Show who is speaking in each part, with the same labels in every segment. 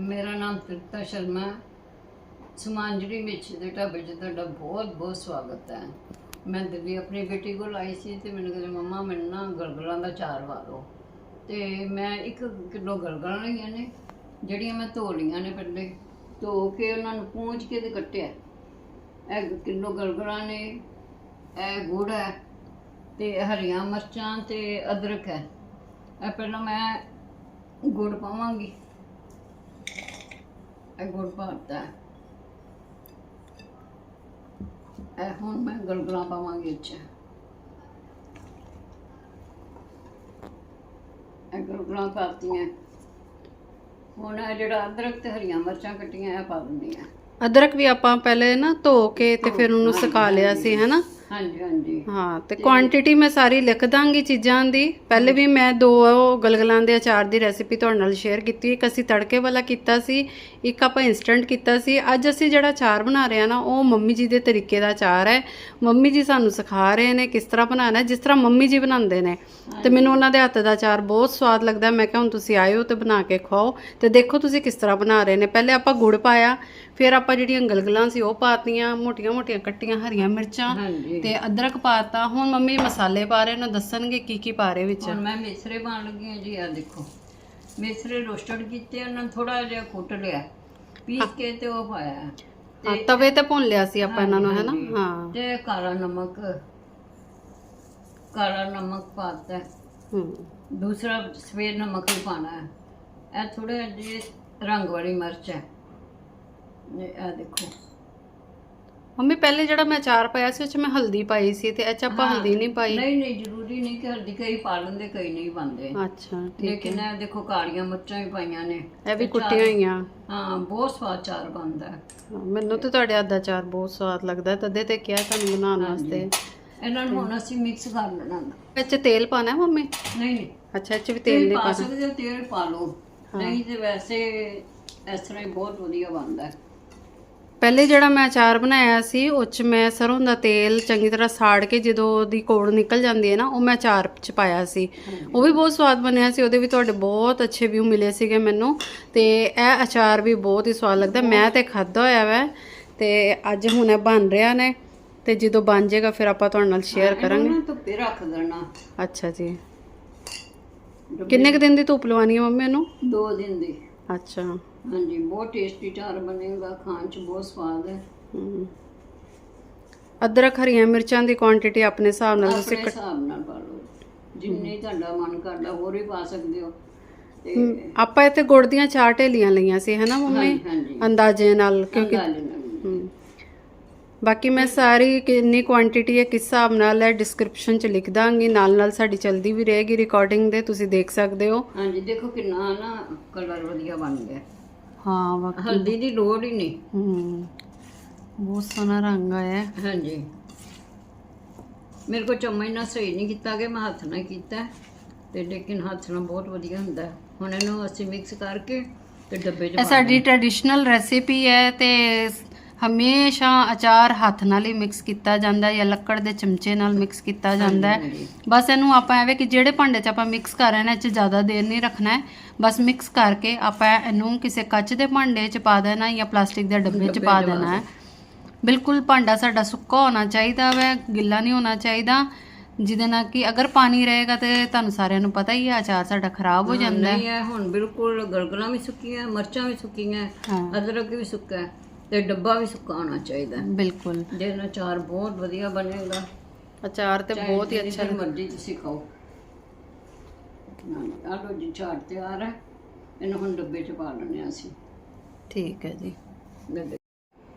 Speaker 1: ਮੇਰਾ ਨਾਮ ਤ੍ਰਿਪਤਾ ਸ਼ਰਮਾ ਸਮਾਂਜਰੀ ਵਿੱਚ ਦੇ ਢਾਬੇ 'ਚ ਤੁਹਾਡਾ ਬਹੁਤ ਬਹੁਤ ਸਵਾਗਤ ਹੈ। ਮੈਂ ਦਿੱਲੀ ਆਪਣੀ ਬੇਟੀ ਕੋਲ ਆਈ ਸੀ ਤੇ ਮੈਨੂੰ ਕਹਿੰਦੇ, ਮੰਮਾ, ਮੈਨੂੰ ਨਾ ਗਲਗਲਾਂ ਦਾ ਚਾਰ ਵਾ ਦਿਓ। ਤੇ ਮੈਂ ਇੱਕ ਕਿਲੋ ਗਲਗਲਾਂ ਲਈਆਂ ਨੇ, ਜਿਹੜੀਆਂ ਮੈਂ ਧੋ ਲਈਆਂ ਨੇ ਪਹਿਲੇ। ਧੋ ਕੇ ਉਹਨਾਂ ਨੂੰ ਪੂੰਝ ਕੇ ਤੇ ਕੱਟਿਆ। ਇਹ ਕਿਲੋ ਗਲਗਲਾਂ ਨੇ, ਇਹ ਗੁੜ ਹੈ ਤੇ ਹਰੀਆਂ ਮਿਰਚਾਂ ਤੇ ਅਦਰਕ ਹੈ। ਇਹ ਪਹਿਲਾਂ ਮੈਂ ਗੁੜ ਪਾਵਾਂਗੀ। ਇਹ ਗੁੜ ਪਾਤਾ ਇਹ ਹੁਣ ਮੈਂ ਗਲਗਲਾਂ ਪਾਵਾਂਗੀ ਇੱਥੇ ਇਹ ਗਲਗਲਾਂ ਪਾਤੀਆਂ। ਹੁਣ ਇਹ ਜਿਹੜਾ ਅਦਰਕ ਤੇ ਹਰੀਆਂ ਮਿਰਚਾਂ ਕੱਟੀਆਂ ਇਹ ਪਾ ਦਿੰਦੀ ਆ
Speaker 2: ਅਦਰਕ ਵੀ ਆਪਾਂ ਪਹਿਲੇ ਨਾ ਧੋ ਕੇ ਤੇ ਫਿਰ ਉਹਨੂੰ ਸੁਕਾ ਲਿਆ ਸੀ ਹੈਨਾ?
Speaker 1: ਹਾਂਜੀ ਹਾਂਜੀ।
Speaker 2: ਹਾਂ ਤੇ ਕੁਆਂਟੀਟੀ ਮੈਂ ਸਾਰੀ ਲਿਖ ਦਾਂਗੀ ਚੀਜ਼ਾਂ ਦੀ। ਪਹਿਲੇ ਵੀ ਮੈਂ ਦੋ ਉਹ ਗਲਗਲਾਂ ਦੇ ਅਚਾਰ ਦੀ ਰੈਸਿਪੀ ਤੁਹਾਡੇ ਨਾਲ ਸ਼ੇਅਰ ਕੀਤੀ। ਇੱਕ ਅਸੀਂ ਤੜਕੇ ਵਾਲਾ ਕੀਤਾ ਸੀ ਇੱਕ ਆਪਾਂ ਇਨਸਟੈਂਟ ਕੀਤਾ ਸੀ। ਅੱਜ ਅਸੀਂ ਜਿਹੜਾ ਅਚਾਰ ਬਣਾ ਰਹੇ ਆ ਨਾ ਉਹ ਮੰਮੀ ਜੀ ਦੇ ਤਰੀਕੇ ਦਾ ਅਚਾਰ ਹੈ। ਮੰਮੀ ਜੀ ਸਾਨੂੰ ਸਿਖਾ ਰਹੇ ਨੇ ਕਿਸ ਤਰ੍ਹਾਂ ਬਣਾਉਣਾ ਜਿਸ ਤਰ੍ਹਾਂ ਮੰਮੀ ਜੀ ਬਣਾਉਂਦੇ ਨੇ। ਤੇ ਮੈਨੂੰ ਉਹਨਾਂ ਦੇ ਹੱਥ ਦਾ ਅਚਾਰ ਬਹੁਤ ਸਵਾਦ ਲੱਗਦਾ। ਮੈਂ ਕਿਹਾ ਹੁਣ ਤੁਸੀਂ ਆਇਓ ਤੇ ਬਣਾ ਕੇ ਖਾਓ ਤੇ ਦੇਖੋ ਤੁਸੀਂ ਕਿਸ ਤਰ੍ਹਾਂ ਬਣਾ ਰਹੇ ਨੇ। ਪਹਿਲੇ ਆਪਾਂ ਗੁੜ ਪਾਇਆ ਫਿਰ ਆਪਾਂ ਜਿਹੜੀਆਂ ਗਲਗਲਾਂ ਸੀ ਉਹ ਪਾਤੀਆਂ ਮੋਟੀਆਂ-ਮੋਟੀਆਂ ਕੱਟੀਆਂ ਹਰੀਆਂ ਮਿਰਚਾਂ
Speaker 1: ਹਾਂਜੀ।
Speaker 2: ਤੇ ਅਦਰਕ ਪਾਤਾ। ਹੁਣ ਮੰਮੀ ਮਸਾਲੇ ਪਾ ਰਹੇ ਨੇ ਦੱਸਣਗੇ ਕੀ ਕੀ ਪਾ ਰਹੇ ਵਿੱਚ।
Speaker 1: ਹੁਣ ਮੈਂ ਮਿਸਰੇ ਪਾਉਣ ਲੱਗੀ ਹਾਂ ਜੀ ਆ ਦੇਖੋ। ਮਿਸਰੇ ਰੋਸਟਡ ਕੀਤੇ ਉਹਨਾਂ ਨੂੰ ਥੋੜਾ ਜਿਹਾ ਕੁੱਟ ਲਿਆ। ਪੀਸ ਕੇ ਤੇ ਉਹ ਪਾਇਆ।
Speaker 2: ਹਾਂ, ਤਵੇ ਤੇ ਭੁੰਨ ਲਿਆ ਸੀ ਆਪਾਂ ਇਹਨਾਂ ਨੂੰ ਹੈਨਾ?
Speaker 1: ਹਾਂਜੀ।
Speaker 2: ਹਾਂ।
Speaker 1: ਤੇ ਕਾਲਾ ਨਮਕ ਕਾਲਾ ਨਮਕ ਪਾਤਾ। ਹੈ।
Speaker 2: ਹੂੰ
Speaker 1: ਦੂਸਰਾ ਸਫੇਦ ਨਮਕ ਵੀ ਪਾਣਾ ਹੈ ਇਹ ਥੋੜੇ ਜਿਹੇ ਰੰਗ ਵਾਲੀ ਮਿਰਚ ਹੈ। ਇਹ ਇਹ ਦੇਖੋ।
Speaker 2: ਮੰਮੀ ਪਹਿਲੇ ਜਿਹੜਾ ਮੈਂ ਅਚਾਰ ਪਾਇਆ ਸੀ ਉਹ ਚ ਮੈਂ ਹਲਦੀ ਪਾਈ ਸੀ ਤੇ ਇਹ ਚ ਆਪਾਂ ਹਲਦੀ ਨਹੀਂ ਪਾਈ।
Speaker 1: ਨਹੀਂ ਨਹੀਂ ਜ਼ਰੂਰੀ ਨਹੀਂ ਕਿ ਹਲਦੀ ਕਈ ਪਾ ਲੈਂਦੇ ਕਈ ਨਹੀਂ ਪਾਉਂਦੇ।
Speaker 2: ਅੱਛਾ ਠੀਕ
Speaker 1: ਲੇਕਿਨ ਇਹ ਦੇਖੋ ਕਾਲੀਆਂ ਮਿਰਚਾਂ ਵੀ ਪਾਈਆਂ ਨੇ।
Speaker 2: ਇਹ ਵੀ ਕੁੱਟੀਆਂ ਹੋਈਆਂ।
Speaker 1: ਹਾਂ ਬਹੁਤ ਸਵਾਦ ਚਾਰ ਬਣਦਾ। ਹੈ
Speaker 2: ਹਾਂ, ਮੈਨੂੰ ਤੇ ਤੁਹਾਡੇ ਹੱਥ ਦਾ ਅਚਾਰ ਬਹੁਤ ਸਵਾਦ ਲੱਗਦਾ। ਤਦੇ ਤੇ ਕਿਹਾ ਤੁਹਾਨੂੰ ਬਣਾਉਣ ਵਾਸਤੇ।
Speaker 1: ਇਹਨਾਂ ਨੂੰ ਹੁਣ ਅਸੀਂ ਮਿਕਸ ਕਰ ਲੈਣਾ।
Speaker 2: ਵਿੱਚ ਤੇਲ ਪਾਣਾ ਮੰਮੀ?
Speaker 1: ਨਹੀਂ ਨਹੀਂ।
Speaker 2: ਅੱਛਾ ਇਹ ਚ ਵੀ ਤੇਲ
Speaker 1: ਤੇਲ
Speaker 2: ਨਹੀਂ
Speaker 1: ਪਾ
Speaker 2: ਪਾਣਾ
Speaker 1: ਸਕਦੇ ਹੋ ਤੇਲ ਪਾ ਲਓ। ਨਹੀਂ ਤੇ ਵੈਸੇ ਇਸ ਤਰ੍ਹਾਂ ਹੀ ਬਹੁਤ ਵਧੀਆ ਬਣਦਾ। ਹੈ
Speaker 2: ਪਹਿਲੇ ਜਿਹੜਾ ਮੈਂ ਅਚਾਰ ਬਣਾਇਆ ਸੀ ਉਹ ਚ ਮੈਂ ਸਰੋਂ ਦਾ ਤੇਲ ਚੰਗੀ ਤਰ੍ਹਾਂ ਸਾੜ ਕੇ ਜਦੋਂ ਉਹਦੀ ਕੋੜ ਨਿਕਲ ਜਾਂਦੀ ਹੈ ਨਾ ਉਹ ਮੈਂ ਅਚਾਰ ਚ ਪਾਇਆ ਸੀ। ਉਹ ਵੀ ਬਹੁਤ ਸਵਾਦ ਬਣਿਆ ਸੀ ਉਹਦੇ ਵੀ ਤੁਹਾਡੇ ਬਹੁਤ ਅੱਛੇ ਵਿਊ ਮਿਲੇ ਸੀਗੇ ਮੈਨੂੰ। ਤੇ ਇਹ ਅਚਾਰ ਵੀ ਬਹੁਤ ਹੀ ਸਵਾਦ ਲੱਗਦਾ ਮੈਂ ਤੇ ਖਾਦਾ ਹੋਇਆ ਵੈ ਤੇ ਅੱਜ ਹੁਣ ਇਹ ਬਣ ਰਿਹਾ ਨੇ ਤੇ ਜਦੋਂ ਬਣ ਜਾਏਗਾ ਫਿਰ ਆਪਾਂ ਤੁਹਾਡੇ ਨਾਲ ਸ਼ੇਅਰ ਕਰਾਂਗੇ।
Speaker 1: ਇਹਨਾਂ ਨੂੰ ਧੁੱਪੇ ਰੱਖ ਦੇਣਾ।
Speaker 2: ਅੱਛਾ ਜੀ। ਕਿੰਨੇ ਕੁ ਦਿਨ ਦੀ ਧੁੱਪ ਲਵਾਉਣੀ ਹੈ ਮੰਮੀ ਇਹਨੂੰ
Speaker 1: ਦੋ ਦਿਨ ਦੀ।
Speaker 2: ਅੱਛਾ।
Speaker 1: ਹਾਂਜੀ ਬਹੁਤ ਟੇਸਟੀ ਚਾਰ ਬਣੇਗਾ ਖਾਣ ਚ ਬਹੁਤ ਸਵਾਦ ਹੈ।
Speaker 2: ਹਮ। ਅਦਰਕ ਹਰੀਆਂ ਮਿਰਚਾਂ ਦੀ ਕੁਆਂਟੀਟੀ ਆਪਣੇ ਹਿਸਾਬ ਨਾਲ ਤੁਸੀਂ
Speaker 1: ਆਪਣੇ ਹਿਸਾਬ ਨਾਲ ਪਾ ਲਓ। ਜਿੰਨੇ ਤੁਹਾਡਾ ਮਨ ਕਰਦਾ ਹੋਰ ਵੀ ਪਾ ਸਕਦੇ ਹੋ। ਤੇ
Speaker 2: ਆਪਾਂ ਇੱਥੇ ਗੁੜ ਦੀਆਂ ਚਾਰ ਢੇਲੀਆਂ ਲਈਆਂ ਸੀ ਹਨਾ ਮੰਮੀ?
Speaker 1: ਹਾਂਜੀ
Speaker 2: ਅੰਦਾਜ਼ੇ ਨਾਲ ਕਿਉਂਕਿ
Speaker 1: ਅੰਦਾਜ਼ੇ ਨਾਲ।
Speaker 2: ਹਮ। ਬਾਕੀ ਮੈਂ ਸਾਰੀ ਕਿੰਨੀ ਕੁਆਂਟੀਟੀ ਹੈ ਕਿਸ ਹਿਸਾਬ ਨਾਲ ਹੈ ਡਿਸਕ੍ਰਿਪਸ਼ਨ ਚ ਲਿਖ ਦਾਂਗੀ ਨਾਲ ਨਾਲ ਸਾਡੀ ਚਲਦੀ ਵੀ ਰਹੇਗੀ ਰਿਕਾਰਡਿੰਗ ਦੇ ਤੁਸੀਂ ਦੇਖ ਸਕਦੇ ਹੋ।
Speaker 1: ਹਾਂਜੀ ਦੇਖੋ ਕਿੰਨਾ ਨਾ ਕਲਰ ਵਧੀਆ ਬਣ ਗਿਆ।
Speaker 2: ਹਾਂ ਵਾ
Speaker 1: ਹਲਦੀ ਦੀ ਲੋੜ ਹੀ ਨਹੀਂ।
Speaker 2: ਹਮ ਬਹੁਤ ਸੋਹਣਾ ਰੰਗ ਆਇਆ ਹੈ।
Speaker 1: ਹਾਂਜੀ। ਮੇਰੇ ਕੋ ਚਮਚ ਨਾਲ ਸਹੀ ਨਹੀਂ ਕੀਤਾ ਕਿ ਮੈਂ ਹੱਥ ਨਾਲ ਕੀਤਾ ਤੇ ਲੇਕਿਨ ਹੱਥ ਨਾਲ ਬਹੁਤ ਵਧੀਆ ਹੁੰਦਾ ਹੈ। ਹੁਣ ਇਹਨੂੰ ਅਸੀਂ ਮਿਕਸ ਕਰਕੇ ਤੇ ਡੱਬੇ 'ਚ
Speaker 2: ਇਹ
Speaker 1: ਪਾ
Speaker 2: ਸਾਡੀ ਟ੍ਰੈਡੀਸ਼ਨਲ ਰੈਸਿਪੀ ਹੈ ਤੇ ਹਮੇਸ਼ਾ ਅਚਾਰ ਹੱਥ ਨਾਲ ਹੀ ਮਿਕਸ ਕੀਤਾ ਜਾਂਦਾ ਹੈ ਜਾਂ ਲੱਕੜ ਦੇ ਚਮਚੇ ਨਾਲ ਮਿਕਸ ਕੀਤਾ ਜਾਂਦਾ ਹੈ। ਬਸ ਇਹਨੂੰ ਆਪਾਂ ਐਵੇਂ ਕਿ ਜਿਹੜੇ ਭਾਂਡੇ 'ਚ ਆਪਾਂ ਮਿਕਸ ਕਰ ਰਹੇ ਨੇ ਇਹ 'ਚ ਜ਼ਿਆਦਾ ਦੇਰ ਨਹੀਂ ਰੱਖਣਾ ਹੈ। ਬਸ ਮਿਕਸ ਕਰਕੇ ਆਪਾਂ ਇਹਨੂੰ ਕਿਸੇ ਕੱਚ ਦੇ ਭਾਂਡੇ 'ਚ ਪਾ ਦੇਣਾ ਜਾਂ ਪਲਾਸਟਿਕ ਦੇ ਡੱਬੇ 'ਚ ਪਾ ਦੇਣਾ ਹੈ। ਬਿਲਕੁਲ ਭਾਂਡਾ ਸਾਡਾ ਸੁੱਕਾ ਹੋਣਾ ਚਾਹੀਦਾ ਵੈ ਗਿੱਲਾ ਨਹੀਂ ਹੋਣਾ ਚਾਹੀਦਾ। ਜਿਹਦੇ ਨਾਲ ਕਿ ਅਗਰ ਪਾਣੀ ਰਹੇਗਾ ਤੇ ਤੁਹਾਨੂੰ ਸਾਰਿਆਂ ਨੂੰ ਪਤਾ ਹੀ ਹੈ ਅਚਾਰ ਸਾਡਾ ਖਰਾਬ ਹੋ ਜਾਂਦਾ ਹੈ।
Speaker 1: ਨਹੀਂ ਹੈ ਹੁਣ ਬਿਲਕੁਲ ਗਲਗਲਾਂ ਵੀ ਸੁੱਕੀਆਂ ਮਿਰਚਾਂ ਵੀ ਸੁੱਕੀਆਂ ਅਦਰਕ ਵੀ ਸੁੱਕਾ ਹੈ। ਤੇ ਡੱਬਾ ਵੀ ਸੁੱਕਾ ਹੋਣਾ ਚਾਹੀਦਾ ਹੈ।
Speaker 2: ਬਿਲਕੁਲ।
Speaker 1: ਜਿਹਦੇ ਨਾਲ ਚਾਰ ਬਹੁਤ ਵਧੀਆ ਬਣੇਗਾ
Speaker 2: ਅਚਾਰ ਤੇ ਬਹੁਤ ਹੀ ਅੱਛਾ
Speaker 1: ਦੇਰ ਮਰਜ਼ੀ ਤੁਸੀਂ ਖਾਓ। ਆ ਲੋ ਜੀ ਚਾਰ ਤਿਆਰ ਹੈ। ਇਹਨੂੰ ਹੁਣ ਡੱਬੇ 'ਚ ਪਾ ਲੈਣੇ ਅਸੀਂ।
Speaker 2: ਠੀਕ ਹੈ ਜੀ।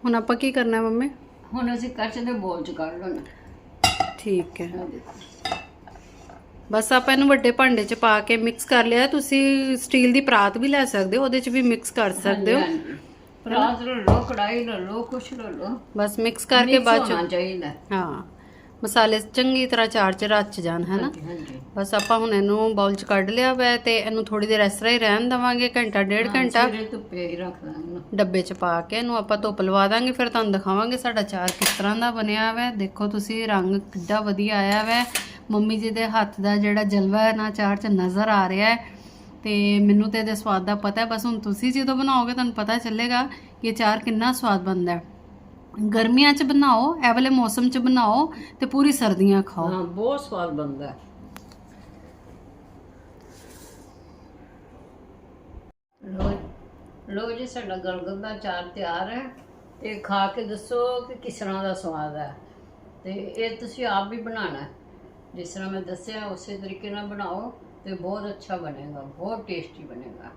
Speaker 2: ਹੁਣ ਆਪਾਂ ਕੀ ਕਰਨਾ ਹੈ ਮੰਮੀ?
Speaker 1: ਹੁਣ ਅਸੀਂ ਕੱਚ ਦੇ ਬੋਲ 'ਚ ਕੱਢ ਲੈਣਾ।
Speaker 2: ਠੀਕ ਹੈ।
Speaker 1: ਆਹ ਦੇਖੋ।
Speaker 2: ਬਸ ਆਪਾਂ ਇਹਨੂੰ ਵੱਡੇ ਭਾਂਡੇ 'ਚ ਪਾ ਕੇ ਮਿਕਸ ਕਰ ਲਿਆ। ਤੁਸੀਂ ਸਟੀਲ ਦੀ ਪਰਾਤ ਵੀ ਲੈ ਸਕਦੇ ਹੋ ਉਹਦੇ 'ਚ ਵੀ ਮਿਕਸ ਕਰ ਸਕਦੇ ਹੋ।
Speaker 1: ਹਾਂਜੀ। ਪਰਾਤ ਲੈ ਲਓ ਕੜਾਈ ਲੈ ਲਓ ਕੁਛ ਲੈ ਲਓ
Speaker 2: ਬਸ ਮਿਕਸ ਕਰਕੇ
Speaker 1: Mix
Speaker 2: ਬਾਅਦ 'ਚ
Speaker 1: ਹੋਣਾ ਚਾਹੀਦਾ। ਹੈ।
Speaker 2: ਹਾਂ ਮਸਾਲੇ ਚੰਗੀ ਤਰ੍ਹਾਂ ਚਾਰ 'ਚ ਰਚ ਜਾਣ ਹੈਨਾ?
Speaker 1: ਹਾਂਜੀ
Speaker 2: ਬਸ ਆਪਾਂ ਹੁਣ ਇਹਨੂੰ ਬਾਉਲ 'ਚ ਕੱਢ ਲਿਆ ਵੈ ਤੇ ਇਹਨੂੰ ਥੋੜੀ ਦੇਰ ਇਸ ਤਰ੍ਹਾਂ ਹੀ ਰਹਿਣ ਦਵਾਂਗੇ ਘੰਟਾ ਡੇਢ ਘੰਟਾ।
Speaker 1: ਸਵੇਰੇ ਧੁੱਪੇ ਹੀ ਰੱਖ ਦਾਂਗੇ।
Speaker 2: ਡੱਬੇ 'ਚ ਪਾ ਕੇ ਇਹਨੂੰ ਆਪਾਂ ਧੁੱਪ ਲਵਾ ਦਾਂਗੇ ਫਿਰ ਤੁਹਾਨੂੰ ਦਿਖਾਵਾਂਗੇ ਸਾਡਾ ਚਾਰ ਕਿਸ ਤਰ੍ਹਾਂ ਦਾ ਬਣਿਆ ਵੈ। ਦੇਖੋ ਤੁਸੀਂ ਰੰਗ ਕਿੱਡਾ ਵਧੀਆ ਆਇਆ ਵੈ। ਮੰਮੀ ਜੀ ਦੇ ਹੱਥ ਦਾ ਜਿਹੜਾ ਜਲਵਾ ਹੈ ਨਾ ਚਾਰ 'ਚ ਨਜ਼ਰ ਆ ਰਿਹਾ ਹੈ। ਤੇ ਮੈਨੂੰ ਤੇ ਇਹਦੇ ਸਵਾਦ ਦਾ ਪਤਾ ਹੈ। ਬਸ ਹੁਣ ਤੁਸੀਂ ਜਦੋਂ ਬਣਾਓਗੇ ਤੁਹਾਨੂੰ ਪਤਾ ਚੱਲੇਗਾ ਕਿ ਚਾਰ ਕਿੰਨਾ ਸਵਾਦ ਬਣਦਾ ਹੈ। ਗਰਮੀਆਂ 'ਚ ਬਣਾਓ, ਇਹ ਵਾਲੇ ਮੌਸਮ 'ਚ ਬਣਾਓ ਤੇ ਪੂਰੀ ਸਰਦੀਆਂ ਖਾਓ।
Speaker 1: ਹਾਂ, ਬਹੁਤ ਸਵਾਦ ਬਣਦਾ ਹੈ। ਲੋ ਲੋ ਜੀ, ਸਾਡਾ ਗਲਗਲ ਦਾ ਚਾਰ ਤਿਆਰ ਹੈ ਤੇ ਖਾ ਕੇ ਦੱਸੋ ਕਿ ਕਿਸ ਤਰ੍ਹਾਂ ਦਾ ਸਵਾਦ ਹੈ। ਤੇ ਇਹ ਤੁਸੀਂ ਆਪ ਵੀ ਬਣਾਉਣਾ ਜਿਸ ਤਰ੍ਹਾਂ ਮੈਂ ਦੱਸਿਆ, ਉਸੇ ਤਰੀਕੇ ਨਾਲ ਬਣਾਓ। ਤੇ ਬਹੁਤ ਅੱਛਾ ਬਣੇਗਾ ਬਹੁਤ ਟੇਸਟੀ ਬਣੇਗਾ।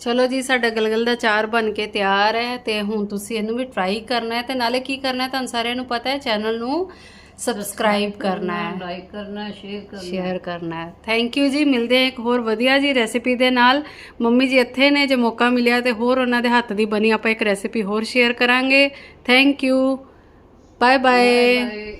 Speaker 2: ਚਲੋ ਜੀ ਸਾਡਾ ਗਲਗਲ ਦਾ ਚਾਰ ਬਣ ਕੇ ਤਿਆਰ ਹੈ ਤੇ ਹੁਣ ਤੁਸੀਂ ਇਹਨੂੰ ਵੀ ਟਰਾਈ ਕਰਨਾ ਹੈ ਤੇ ਨਾਲੇ ਕੀ ਕਰਨਾ ਹੈ ਤੁਹਾਨੂੰ ਸਾਰਿਆਂ ਨੂੰ ਪਤਾ ਹੈ ਚੈਨਲ ਨੂੰ ਸਬਸਕ੍ਰਾਈਬ ਕਰਨਾ ਹੈ।
Speaker 1: ਲਾਈਕ ਕਰਨਾ ਸ਼ੇਅਰ ਕਰਨਾ।
Speaker 2: ਸ਼ੇਅਰ ਕਰਨਾ ਹੈ। ਥੈਂਕ ਯੂ ਜੀ ਮਿਲਦੇ ਹਾਂ ਇੱਕ ਹੋਰ ਵਧੀਆ ਜੀ ਰੈਸਿਪੀ ਦੇ ਨਾਲ। ਮੰਮੀ ਜੀ ਇੱਥੇ ਨੇ ਜੇ ਮੌਕਾ ਮਿਲਿਆ ਤੇ ਹੋਰ ਉਹਨਾਂ ਦੇ ਹੱਥ ਦੀ ਬਣੀ ਆਪਾਂ ਇੱਕ ਰੈਸਿਪੀ ਹੋਰ ਸ਼ੇਅਰ ਕਰਾਂਗੇ। Thank you bye bye
Speaker 1: bye